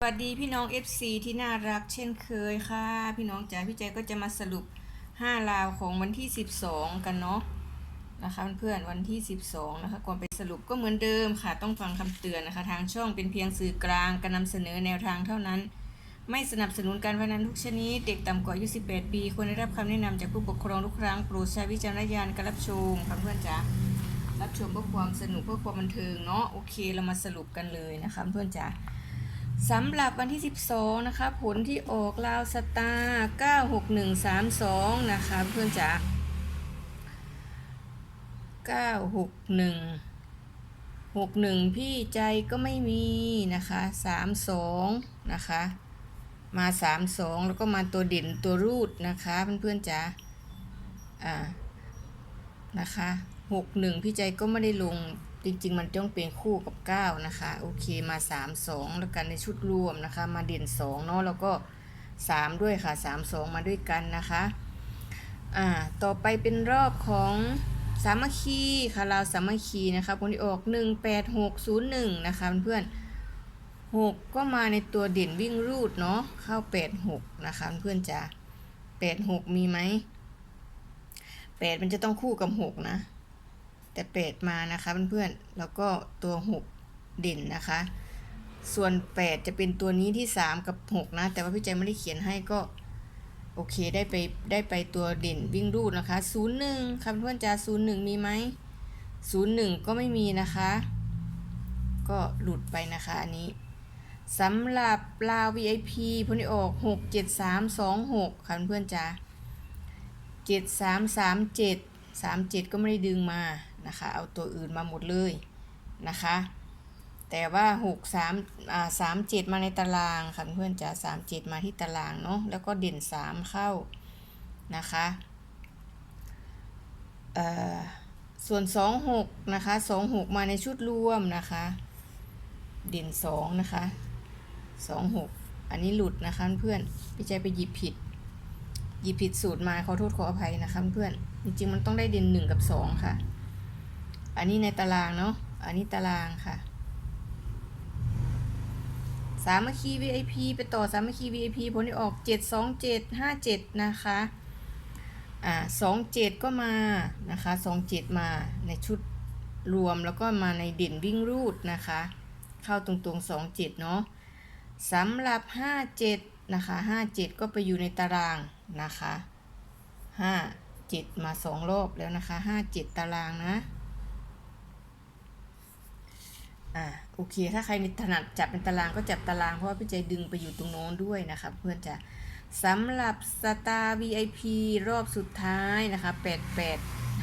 สวัสดีพี่น้อง FC ที่น่ารักเช่นเคยค่ะ พี่น้องจ๋าพี่ใจก็จะมาสรุป 5 ราวของวันที่ 12 กันเนาะนะคะเพื่อนๆวันที่ 12 นะคะก่อนไปสรุปก็เหมือนเดิมค่ะ ต้องฟังคำเตือนนะคะ ทางช่องเป็นเพียงสื่อกลางการนำเสนอแนวทางเท่านั้น ไม่สนับสนุนการพนันทุกชนิด เด็กต่ำกว่าอายุ18 ปีควรได้รับคำแนะนำจากผู้ปกครองทุกครั้งโปรดใช้วิจารณญาณการรับชมค่ะเพื่อนจ๋ารับชมเพื่อความสนุกเพื่อความบันเทิงเนาะโอเคเรามาสรุปกันเลยนะคะเพื่อนจ๋า สำหรับวันที่ 12 นะคะ ผลที่ออกลาวสตาร์96132 นะคะเพื่อนจ๋า961 61 พี่ใจก็ไม่มีนะคะ32 นะคะ มา 32 แล้วก็มาตัวเด่นตัวรูดนะคะ เพื่อนๆจ๋าอ่านะคะ 61 พี่ใจก็ไม่ได้ลง จริงๆ มันต้องเป็นคู่กับ 9 นะคะ โอเคมา 3 2 แล้วกันในชุดรวมนะคะ มาเด่น2เนาะแล้วก็ 3 ด้วยค่ะ 3 2 มาด้วยกันนะคะอ่าต่อไปเป็นรอบของสามัคคีค่ะเราสามัคคีนะคะผลที่ออก 18601 นะคะเพื่อนๆ6 ก็มาในตัวเด่นวิ่งรูดเนาะเข้า 86 นะคะเพื่อนจ้ะ86 มีไหม 8 มันจะต้องคู่กับ 6 นะ แต่8มานะคะเพื่อนๆแล้วก็ตัว6เด่นนะคะ ส่วน8จะเป็นตัวนี้ที่3กับ6นะ แต่ว่าพี่ใจไม่ได้เขียนให้ก็โอเคได้ไปได้ไปตัวเด่นวิ่งรูดนะคะ01ค่ะเพื่อนจ้า01มีไหม01ก็ไม่มีนะคะ ก็หลุดไปนะคะอันนี้สำหรับลาว VIP พลที่ออก 67326ค่ะเพื่อนจ้า7337 37 ก็ไม่ได้ดึงมานะคะ เอาตัวอื่นมาหมดเลยนะคะ แต่ว่า6 3อ่า3 7 มาในตารางค่ะเพื่อนจะ3 7 มาที่ตารางเนาะแล้วก็เด่น 3 เข้านะคะเอ่อส่วน 2 6 นะคะ 2 6 มาในชุดรวมนะคะ เด่น 2 นะคะ 2 6 อันนี้หลุดนะคะเพื่อนพี่ใจไปหยิบผิดหยิบผิดสูตรมาขอโทษขออภัยนะคะเพื่อนจริงๆมันต้องได้เด่น1กับ2ค่ะ อันนี้ในตารางเนาะ อันนี้ตารางค่ะ สามัคคี VIP ไปต่อสามัคคี VIP ผลที่ออก 7 2 7 5 7 นะคะ อ่า2 7 ก็มานะคะ 2 7 มาในชุดรวมแล้วก็มาในเด่นวิ่งรูดนะคะ เข้าตรงๆ 2 7 เนาะสำหรับ 5 7 นะคะ 5 7 ก็ไปอยู่ในตารางนะคะ 5 7 มา 2 รอบแล้วนะคะ 5 7 ตารางนะ อ่าโอเค ถ้าใครถนัดจับเป็นตารางก็จับตารางเพราะว่าพี่ใจดึงไปอยู่ตรงโน้นด้วยนะคะเพื่อนจะสำหรับสตาร์ VIP รอบสุดท้ายนะคะ8 8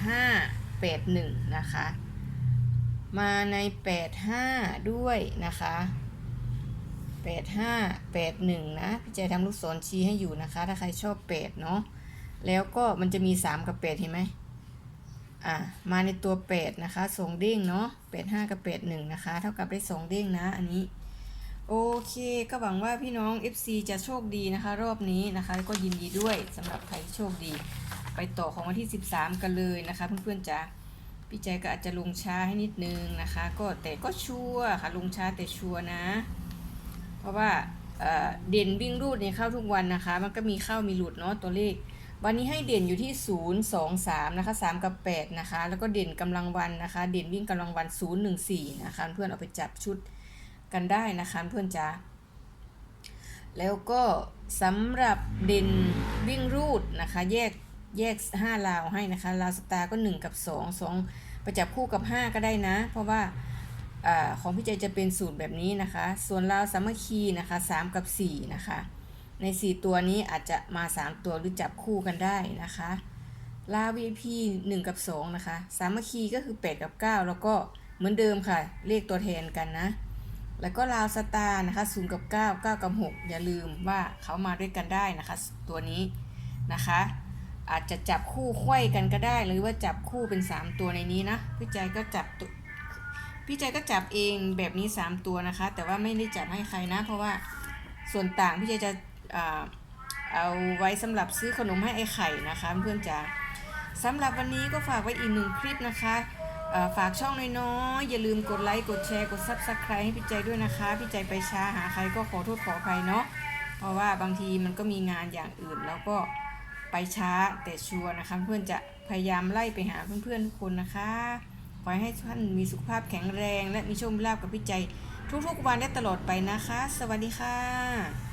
5 8 1นะคะ มาใน 8 5 ด้วยนะคะ8 5 8 1 นะพี่ใจทำลูกศรชี้ให้อยู่นะคะ ถ้าใครชอบ 8 เนาะแล้วก็มันจะมี 3 กับ 8 เห็นไหม อะมาในตัว8นะคะส่งเด้งเนาะ8 5กับ8 1นะคะ เท่ากับได้2เด้งนะ อันนี้ โอเค ก็หวังว่าพี่น้อง FC จะโชคดีนะคะ รอบนี้นะคะ ก็ยินดีด้วยสำหรับใครที่โชคดี ไปต่อของวันที่ 13 กันเลยนะคะ เพื่อนๆจ๋าพี่ใจก็อาจจะลงช้าให้นิดนึงนะคะ ก็แต่ก็ชัวร์ค่ะลงช้าแต่ชัวร์นะ เพราะว่าเอ่อเด่นวิ่งรูดเนี่ยเข้าทุกวันนะคะ มันก็มีเข้ามีหลุดเนาะตัวเลข วันนี้ให้เด่นอยู่ที่ 0 2 3นะคะ3กับ8นะคะ แล้วก็เด่นกำลังวันนะคะ เด่นวิ่งกำลังวัน 0 1 4นะคะ เพื่อนเอาไปจับชุดกันได้นะคะเพื่อนจ้าแล้วก็สำหรับเด่นวิ่งรูดนะคะ แยกแยก 5 ลาวให้นะคะ ลาวสตาร์ก็ 1 กับ 2 2ไปจับคู่กับ 5 ก็ได้นะ เพราะว่าอของพี่ใจจะเป็นสูตรแบบนี้นะคะ ส่วนลาวสามัคคีนะคะ 3 กับ 4 นะคะ ใน 4 ตัวนี้อาจจะมา 3 ตัวหรือจับคู่กันได้นะคะลา VP 1 กับ 2 นะคะ สามัคคีก็คือ 8 กับ 9 แล้วก็เหมือนเดิมค่ะ เลขตัวแทนกันนะ แล้วก็ลาวสตาร์นะคะ0กับ 9 9 กับ 6 อย่าลืมว่าเขามาด้วยกันได้นะคะ ตัวนี้นะคะ อาจจะจับคู่ไขว้กันก็ได้ หรือว่าจับคู่เป็น 3 ตัวในนี้นะพี่ใจก็จับพี่ใจก็จับเองแบบนี้ 3 ตัวนะคะ แต่ว่าไม่ได้จับให้ใครนะ เพราะว่าส่วนต่างพี่ใจจะ เอาไว้สำหรับซื้อขนมให้ไอ้ไข่นะคะเพื่อนจ๋าสำหรับวันนี้ก็ฝากไว้อีกหนึ่งคลิปนะคะฝากช่องน้อยๆ อย่าลืมกดไลค์ กดแชร์ กด Subscribe ให้พี่ใจด้วยนะคะ พี่ใจไปช้าหาใครก็ขอโทษขออภัยเนาะ เพราะว่าบางทีมันก็มีงานอย่างอื่นแล้วก็ไปช้าแต่ชัวร์นะคะ เพื่อนจะพยายามไล่ไปหาเพื่อนๆทุกคนนะคะ ขอให้ท่านมีสุขภาพแข็งแรง และมีโชคลาภกับพี่ใจ ทุกๆวันและตลอดไปนะคะ สวัสดีค่ะ